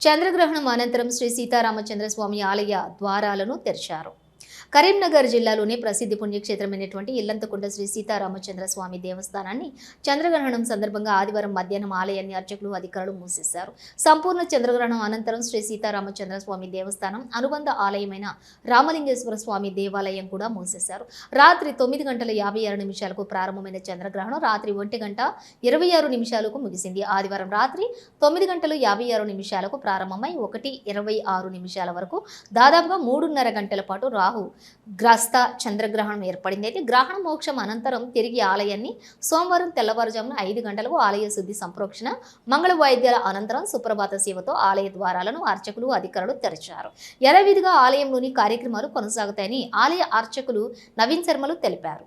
చంద్రగ్రహణం అనంతరం శ్రీ సీతారామచంద్ర స్వామి ఆలయ ద్వారాలను తెరిచారు. కరీంనగర్ జిల్లాలోని ప్రసిద్ధి పుణ్యక్షేత్రమైనటువంటి ఇల్లంతకుంట శ్రీ సీతారామచంద్ర స్వామి దేవస్థానాన్ని చంద్రగ్రహణం సందర్భంగా ఆదివారం మధ్యాహ్నం ఆలయాన్ని అర్చకులు అధికారులు మూసేశారు. సంపూర్ణ చంద్రగ్రహణం అనంతరం శ్రీ సీతారామచంద్ర స్వామి దేవస్థానం అనుబంధ ఆలయమైన రామలింగేశ్వర స్వామి దేవాలయం కూడా మూసేశారు. రాత్రి తొమ్మిది గంటల యాభై ఆరు నిమిషాలకు ప్రారంభమైన చంద్రగ్రహణం రాత్రి ఒంటి గంట ఇరవై ఆరు నిమిషాలకు ముగిసింది. ఆదివారం రాత్రి తొమ్మిది గంటలు యాభై ఆరు నిమిషాలకు ప్రారంభమై ఒకటి ఇరవై ఆరు నిమిషాల వరకు దాదాపుగా మూడున్నర గంటల పాటు రాహు గ్రస్త చంద్రగ్రహణం ఏర్పడింది. అయితే గ్రహణ మోక్షం అనంతరం తిరిగి ఆలయాన్ని సోమవారం తెల్లవారుజామున ఐదు గంటలకు ఆలయ శుద్ధి సంప్రోక్షణ మంగళ వాయిద్యాల అనంతరం సుప్రభాత సేవతో ఆలయ ద్వారాలను అర్చకులు అధికారులు తెరిచారు. యథావిధిగా ఆలయంలోని కార్యక్రమాలు కొనసాగుతాయని ఆలయ అర్చకులు నవీన్ శర్మలు తెలిపారు.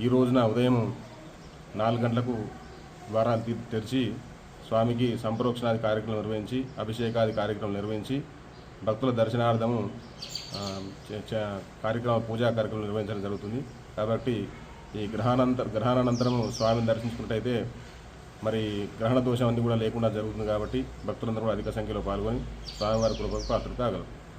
ఈ రోజున ఉదయం నాలుగు గంటలకు ద్వారాలు తెరిచి స్వామికి సంప్రోక్షణాది కార్యక్రమం నిర్వహించి అభిషేకాది కార్యక్రమం నిర్వహించి భక్తుల దర్శనార్థము కార్యక్రమ పూజా కార్యక్రమం నిర్వహించడం జరుగుతుంది. కాబట్టి ఈ గ్రహానంతర గ్రహణానంతరము స్వామిని దర్శించుకున్నట్టయితే మరి గ్రహణ దోషం అన్ని కూడా లేకుండా జరుగుతుంది కాబట్టి భక్తులందరూ కూడా అధిక సంఖ్యలో పాల్గొని స్వామివారి కృపకు పాత్ర కాగలరు